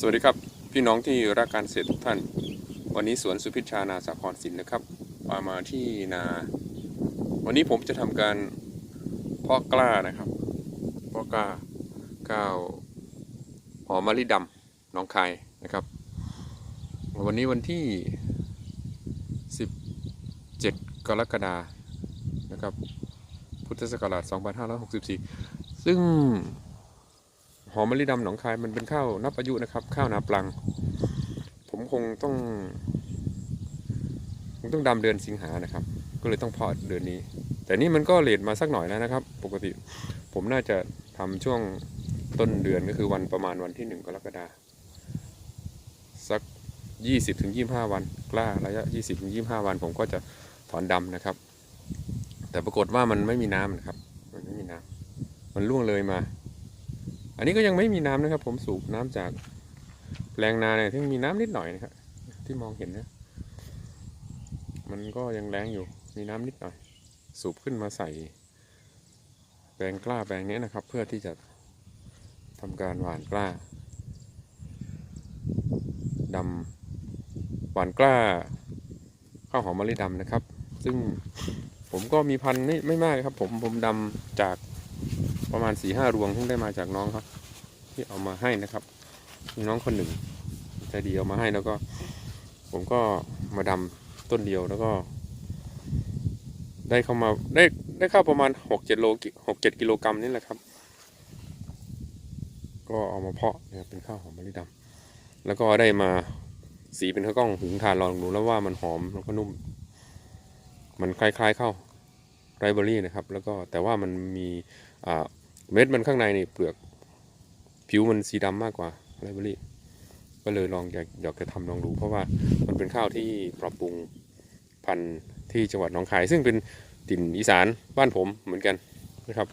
สวัสดีครับพี่น้องที่รักการเกษตรทุกท่าน วันนี้สวนสุพิชานาสาครสินนะครับมามาที่นา วันนี้ผมจะทำการเพาะกล้านะครับเพาะกล้าก้าวหอมมะลิดำหน้องคายนะครับ วันนี้วันที่ 17 กรกฎานะครับ พุทธศักราช 2564 ซึ่ง หอมมะลิดำหนองคายมันเป็นข้าวนับอายุนะครับ ข้าวนาปลัง ผมคงต้องคงต้องดำเดือนสิงหานะครับ ก็เลยต้องเพาะเดือนนี้ แต่นี่มันก็เลทมาสักหน่อยแล้วนะครับ ปกติผมน่าจะทำช่วงต้นเดือนก็คือวันประมาณวันที่หนึ่งกรกฎาสักยี่สิบถึงยี่ห้าวัน กล้าระยะยี่สิบถึงยี่ห้าวัน ผมก็จะถอนดำนะครับ แต่ปรากฏว่ามันไม่มีน้ำนะครับ มันไม่มีน้ำมันล่วงเลยมา อันนี้ก็ยังไม่มีน้ำนะครับ ผมสูบน้ำจากแปลงนาเนี่ยที่มีน้ำนิดหน่อยนะครับที่มองเห็นนะ มันก็ยังแรงอยู่มีน้ำนิดหน่อย สูบขึ้นมาใส่ แปลงกล้าแปลงนี้นะครับ เพื่อที่จะทำการหว่านกล้าดำหว่านกล้าข้าวหอมมะลิดำนะครับ ซึ่งผมก็มีพันธุ์ไม่ไม่มากครับ ผมผมดำจาก ประมาณสี่ห้ารวงที่งได้มาจากน้องครับ ที่เอามาให้นะครับมีน้องคนหนึ่งใจดีเอามาให้แล้วก็ ผมก็มาดำต้นเดียวแล้วก็ ได้เข้ามาได้ได้เข้าประมาณหกเจ็ดโลหกเจ็ดกิโลกรัมนี่แหละครับ ก็เอามาเพาะนะครับเป็นข้าวหอมมะลิดำแล้วก็ได้มาสีเป็นข้าวกล้องหุงทานลองดูแล้วว่ามันหอมแล้วก็นุ่ม มันคล้ายๆข้าวไรเบอรี่นะครับ แล้วก็แต่ว่ามันมีอ่า เม็ดมันข้างในนี่เปลือก ผิวมันสีดำมากกว่าไรเบอรี่ ก็เลยลองอยากอยากจะทำลองดู เพราะว่ามันเป็นข้าวที่ปรับปรุงพันธุ์ที่จังหวัดหนองคาย ซึ่งเป็นถิ่นอีสานบ้านผมเหมือนกันนะครับ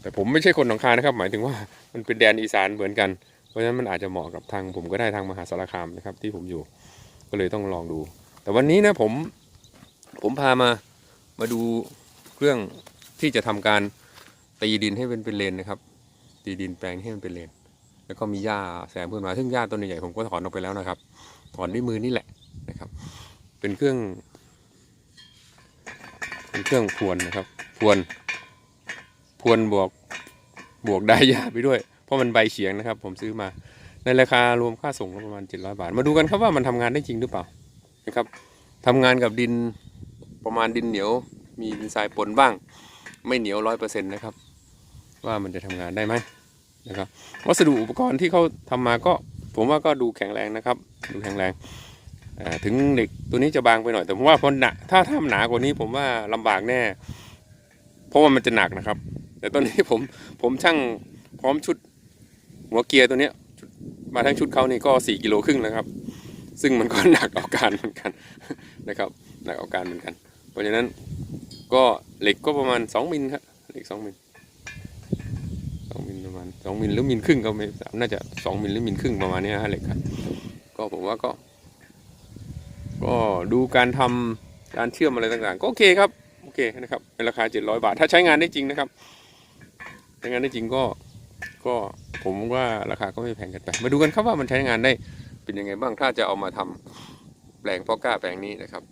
แต่ผมไม่ใช่คนหนองคายนะครับ หมายถึงว่ามันเป็นแดนอีสานเหมือนกัน เพราะฉะนั้นมันอาจจะเหมาะกับทางผมก็ได้ทางมหาสารคามนะครับ ที่ผมอยู่ก็เลยต้องลองดู แต่วันนี้นะผมผมพามามาดูเครื่อง ที่จะทำการตีดินให้เป็นเป็นเลนนะครับ ตีดินแปลงให้มันเป็นเลน แล้วก็มีหญ้าแซมขึ้นมา ซึ่งหญ้าต้นใหญ่ผมก็ถอนออกไปแล้วนะครับ ถอนด้วยมือนี่แหละนะครับ เป็นเครื่อง เป็นเครื่องพรวนนะครับพรวนพรวนบวก บวกได้หญ้าไปด้วย เพราะมันใบเฉียงนะครับ ผมซื้อมา ในราคารวมค่าส่งประมาณ 700 บาท มาดูกันครับว่ามันทำงานได้จริงหรือเปล่านะครับทำงานกับดินประมาณดินเหนียว มีดินทรายปนบ้าง ไม่เหนียวร้อยเปอร์เซ็นต์นะครับ ว่ามันจะทำงานได้ไหมนะครับ วัสดุอุปกรณ์ที่เขาทำมาก็ ผมว่าก็ดูแข็งแรงนะครับ ดูแข็งแรงถึงเหล็กตัวนี้จะบางไปหน่อยแต่ผมว่าพอหนาถ้าถ้าหนากว่านี้ผมว่าลำบากแน่ เพราะว่ามันจะหนักนะครับ แต่ตอนนี้ผมผมช่างพร้อมชุดหัวเกียร์ตัวเนี้ยมาทั้งชุดเขานี่ก็สี่กิโลครึ่งนะครับ ซึ่งมันก็หนักเอาการเหมือนกันนะครับ หนักเอาการเหมือนกัน เพราะฉะนั้น ก็เหล็กก็ประมาณสองมิลครับเหล็กสองมิลสองมิลประมาณสองมิลหรือมิลครึ่งก็ไม่สามน่าจะสองมิลหรือมิลครึ่งประมาณนี้ฮะเหล็กครับก็ผมว่าก็ ก็ดูการทำการเชื่อมอะไรต่างๆ ก็โอเคครับโอเคนะครับในราคาเจ็ดร้อยบาท ถ้าใช้งานได้จริงนะครับใช้งานได้จริงก็ก็ผมว่าราคาก็ไม่แพงเกันไป มาดูกันครับว่ามันใช้งานได้เป็นยังไงบ้างถ้าจะเอามาทำแปลงพาะกล้าแปลงนี้นะครับ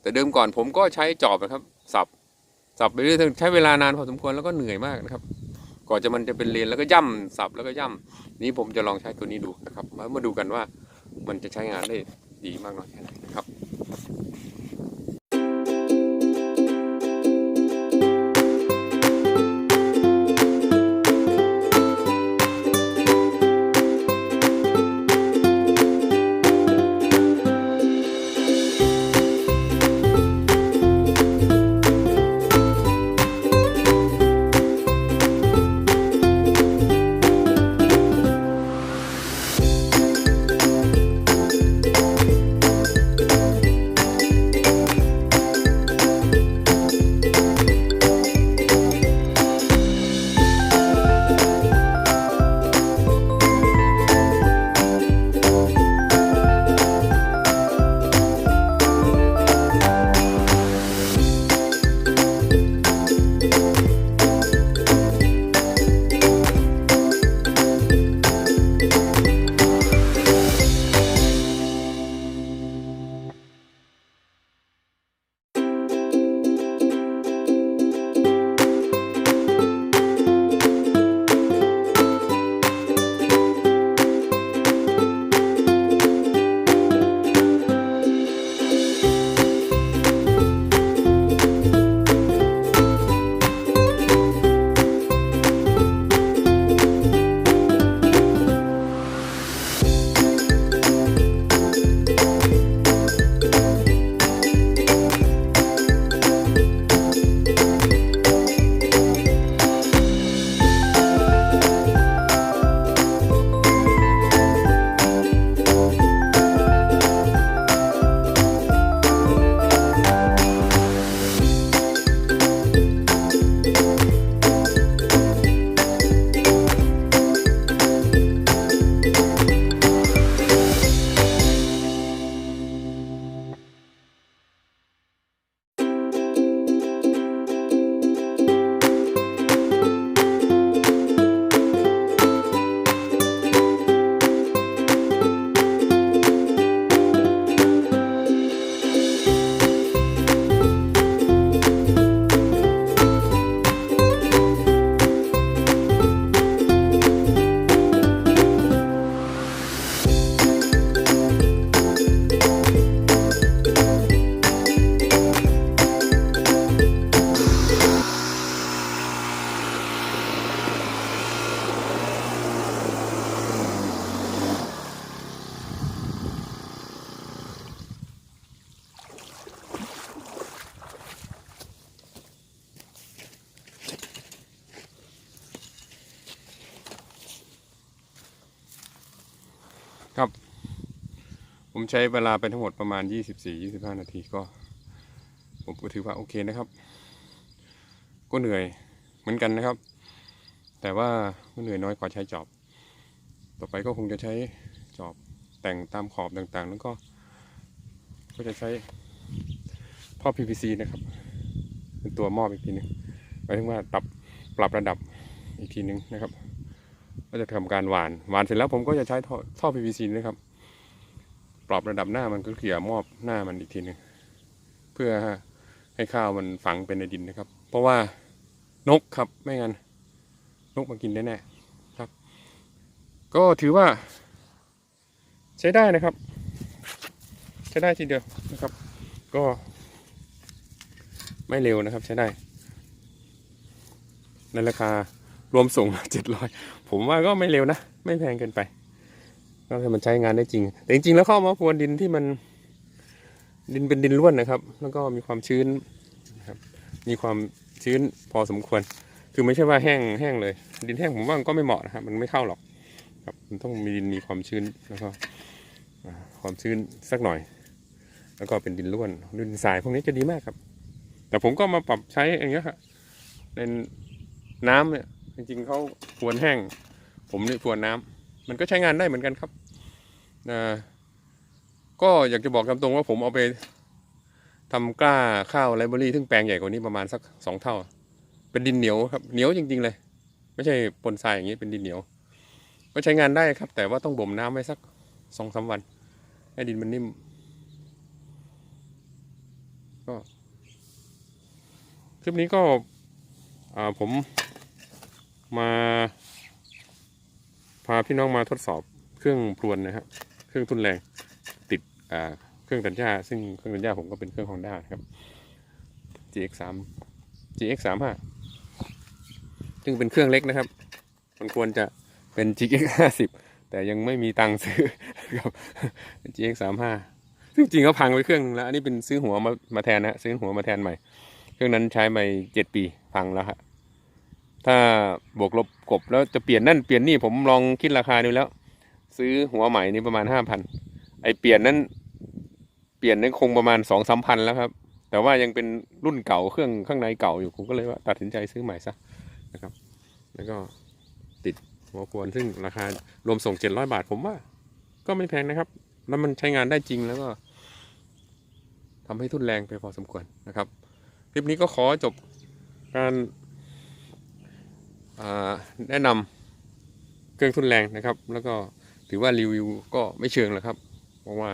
แต่เดิมก่อนผมก็ใช้จอบนะครับ สับสับไปเรื่อยๆใช้เวลานานพอสมควรแล้วก็เหนื่อยมากนะครับ ก่อนจะมันจะเป็นเลนแล้วก็ย่ำสับแล้วก็ย่ำนี้ผมจะลองใช้ตัวนี้ดูนะครับมามาดูกันว่ามันจะใช้งานได้ดีมากน้อยแค่ไหนนะครับ ครับ ผมใช้เวลาไปทั้งหมดประมาณ 24-25 นาทีก็ ผมก็ถือว่าโอเคนะครับ ก็เหนื่อยเหมือนกันนะครับ แต่ว่าก็เหนื่อยน้อยกว่าใช้จอบ ต่อไปก็คงจะใช้จอบแต่งตามขอบต่างๆ แล้วก็ ก็จะใช้ท่อ PVC นะครับ เป็นตัวมอบอีกทีหนึงหมายถึงว่าปรับปรับระดับอีกทีหนึงนะครับ ก็จะทำการหวานหวานเสร็จแล้วผมก็จะใช้ท่อ PVC นะครับ ปรับระดับหน้ามันก็เขี่ยมอบหน้ามันอีกทีหนึ่งเพื่อให้ข้าวมันฝังเป็นในดินนะครับ เพราะว่านกครับไม่งั้นนกมากินแน่ๆครับ ก็ถือว่า ใช้ได้นะครับ ใช้ได้ทีเดียวนะครับ ก็ ไม่เร็วนะครับใช้ได้ ในราคา รวมส่งเจ็ดร้อยผมว่าก็ไม่เร็วนะ ไม่แพงเกินไป ก็ให้มันใช้งานได้จริง แต่จริงๆแล้วเข้ามาพรวนดินที่มัน ดินเป็นดินร่วนนะครับ แล้วก็มีความชื้นนะครับ มีความชื้นพอสมควร คือไม่ใช่ว่าแห้งแห้งเลย ดินแห้งผมว่าก็ไม่เหมาะนะครับ มันไม่เข้าหรอก ครับมันต้องมีดินมีความชื้นแล้วก็ความชื้นสักหน่อย แล้วก็เป็นดินร่วนดินทรายพวกนี้จะดีมากครับ แต่ผมก็มาปรับใช้อย่างเงี้ยครับเป็นน้ำเนี่ย จริงๆเขาพรวนแห้ง ผมนี่พรวนน้ำมันก็ใช้งานได้เหมือนกันครับนะก็อยากจะบอกตามตรงว่าผมเอาไปทำกล้าข้าวไลบรารีซึ่งแปลงใหญ่กว่านี้ประมาณสักสองเท่า เป็นดินเหนียวครับเหนียวจริง ๆ เลย ไม่ใช่ปนทรายอย่างนี้เป็นดินเหนียว ก็ใช้งานได้ครับ แต่ว่าต้องบ่มน้ำไว้สักสองสามวัน ให้ดินมันนิ่ม ก็คลิปนี้ก็อ่าผม มาพาพี่น้องมาทดสอบเครื่องพรวนนะครับ เครื่องทุนแรงติดเครื่องตัดหญ้าซึ่งเครื่องตัดหญ้าผมก็เป็นเครื่อง Honda นะครับ GX 3 GX 3 5 ซึ่งเป็นเครื่องเล็กนะครับ มันควรจะเป็น GX 50 แต่ยังไม่มีตังค์ซื้อครับ GX 3 5 ซึ่งจริงเขาพังไปเครื่องนึงแล้วอันนี้เป็นซื้อหัวมามาแทนนะซื้อหัวมาแทนใหม่ เครื่องนั้นใช้มาเจ็ดปีพังแล้วฮะ ถ้าบวกลบกบแล้วจะเปลี่ยนนั่นเปลี่ยนนี่ผมลองคิดราคาดูแล้ว ซื้อหัวใหม่นี่ประมาณห้าพันไอเปลี่ยนนั้นเปลี่ยนนั้นคงประมาณสองสามพันแล้วครับ แต่ว่ายังเป็นรุ่นเก่าเครื่องข้างในเก่าอยู่ผมก็เลยว่าตัดสินใจซื้อใหม่ซะนะครับ แล้วก็ติดหัวควรซึ่งราคารวมส่งเจ็ดร้อยบาทผมว่า ก็ไม่แพงนะครับ แล้วมันใช้งานได้จริงแล้วก็ทำให้ทุนแรงไปพอสมควรนะครับ คลิปนี้ก็ขอจบการ แนะนำเครื่องทุนแรงนะครับ แล้วก็ถือว่ารีวิวก็ไม่เชิงหรอกครับ เพราะว่า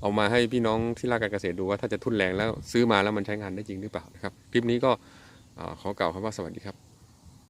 เอามาให้พี่น้องที่รักการเกษตรดูว่าถ้าจะทุนแรงแล้วซื้อมาแล้วมันใช้งานได้จริงหรือเปล่านะครับ คลิปนี้ก็อขอกล่าวคำว่าสวัสดีครับ